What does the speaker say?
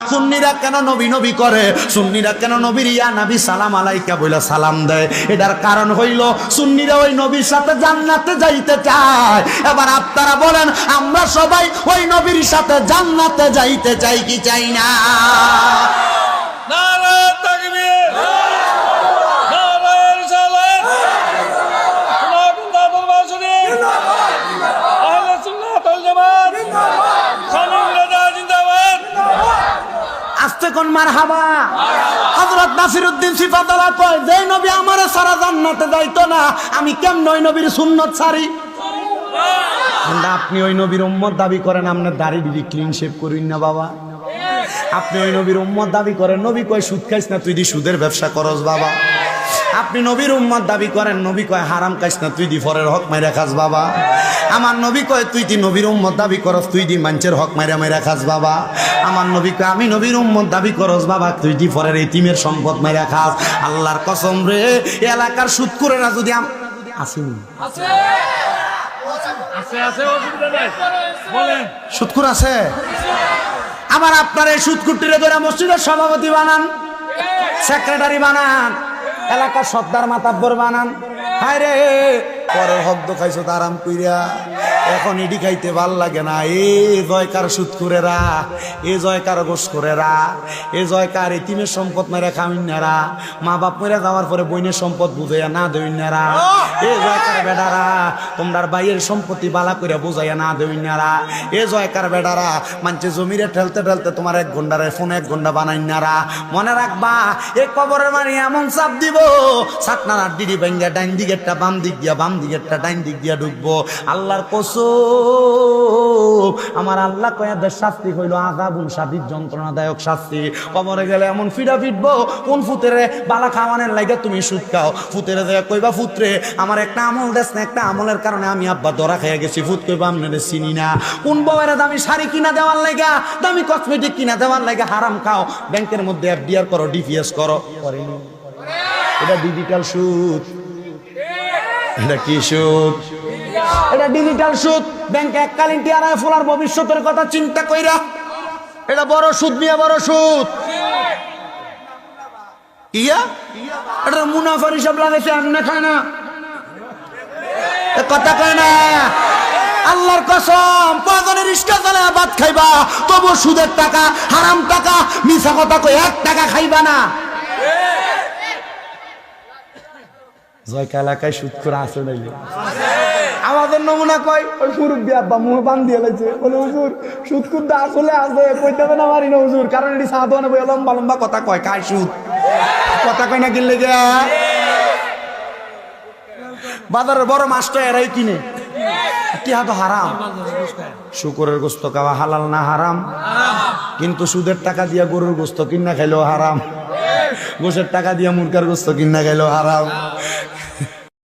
সুন্নিরা কেন নবী নবী করে? সুন্নিরা কেন নবীর ইয়া নবী সালাম আলাইকা বইলা সালাম দেয়? এটার কারণ হইল সুন্নিরা ওই নবীর সাথে জান্নাতে যাইতে চায়। এবার আপনারা বলেন, আমরা সবাই ওই নবীর সাথে জান্নাতে যাইতে চাই কি চাই না? কোন মার হাবা হযরত নাসিরউদ্দিন সিফাতলা কয় যে নবী আমারে সারা জান্নাতে যাইতো না, আমি কেমন ওই নবীর সুন্নত আমরা আপনি ওই নবীর উম্মত দাবি করেন আপনার দাড়ি বিড়ি ক্লিন শেভ করিন না বাবা। আপনি ওই নবীর উম্মত দাবি করেন, নবী কয়, সুদ খাইস না, তুই দি সুদের ব্যবসা করস বাবা। আপনি নবীর উম্মত দাবি করেন নবী কয় হারাম খাইস না তুই দি ফরের হক মাইরা খাস বাবা। আমার নবী কয় তুই দি নবীর উম্মত দাবি করস তুই দি মানুষের হক মাইরা মাইরা খাস বাবা। আমার নবী কয় আমি নবীর উম্মত দাবি করস বাবা তুই দি ফরের এতিমের সম্পদ মাইরা খাস। আল্লাহর কসম রে এ এলাকার সুদ করে না যদি আম- আসেনি। আছে। আছে অসুবিধা নাই। বলেন। সুৎকুর আছে? আবার আপনার এই সুৎকুরটিরে ধরে মসজিদের সভাপতি বানান সেক্রেটারি বানান। এলাকার সর্দার মাতাব্বর বানান। হায় রে পরের শব্দ খাইছো আরাম কইরা। এখন এডি খাইতে ভালো লাগে না। এ জয়কার সুৎকুরেরা এ জয়কার গোস করেরা এ জয়কার এতিমের সম্পদ মেরে খামিনারা মা বাপ মেরে যাওয়ার পরে বইনের সম্পদ বুঝাইয়া না দইনারা এ জয়কার বেডারা, তোমরার বাইয়ের সম্পত্তি বালা করে বুঝাইয়া না দইনারা এ জয়কার বেডারা মানছে জমিরে ঠেলতে ঠেলতে তোমার এক ঘন্টারে ফোন এক ঘণ্টা বানাই বানাইনারা মনে রাখবা, এ কবরের মারি এমন চাপ দিব সাতনার ডিডি ব্যাঙ্গা ডাইন দিকেরটা বাম দিক দিয়া, বাম দিকেরটা ডাইন দিক দিয়া ঢুকবো। আল্লাহর আমার আল্লাহ কয়াদের শাস্তি হইল আগাবুল সাদির যন্ত্রণাদায়ক শাস্তি। কবরে গেলে এমন ফিডা ফিটবো, কোন ফুতেরে বালা খাওয়ানের লাগে তুমি সুদ খাও। ফুতেরে দেয়া কইবা, ফুতরে, আমার একটা আমল দেশ না, একটা আমলের কারণে আমি আব্বা দরা খেয়ে গেছি। ফুত কইবা আপনাদের চিনি না। কোন বউয়ের দামি শাড়ি কিনা দেওয়ার লাগা দামি কসমেটিক কিনা দেওয়ার লাগে হারাম খাও। ব্যাংকের মধ্যে এফডিআর করো ডিপিএস করো। এটা ডিজিটাল সুদ। এটা কি সুদ? এটা ডিজিটাল সুদ। ব্যাংকে এককালীন টিয়ারায় ফোলার ভবিষ্যতের কথা চিন্তা কইরা এটা বড় সুদ নিয়ে বড় সুদ। ইয়া? এটা মুনাফার হিসাব লাগাইছে, এমনি খায় না। কথা কয় না। আল্লাহর কসম প্রয়োজনের রিস্কা চলে ভাত খাইবা তবু সুদের টাকা, হারাম টাকা, মিছা কথা কই এক টাকা খাইবা না। জয়কা এলাকায় সুদ করে আসে নাই আমাদের নমুনা কয়? ওই মুরব্বী আব্বা মুহ বান দিয়ে লাইছে বলে, হুজুর সুদ কুদ্দা আসলে আছে, কইতে হবে না পারি না, হুজুর। কারণ এটি সাধু আনে বই লম্বা লম্বা কথা কয়, কায় সুদ? কথা কয় না কিনলে গিয়া বাজারের বড় মাছটা এরাই কিনে। টিহা তো হারাম? শুকরের গোস্ত খাওয়া হালাল না হারাম? কিন্তু সুদের টাকা দিয়া গরুর গোস্ত কিনা খাইলেও হারাম। গোসের টাকা দিয়া মুরগার গোস্ত কিনা খাইলেও হারাম।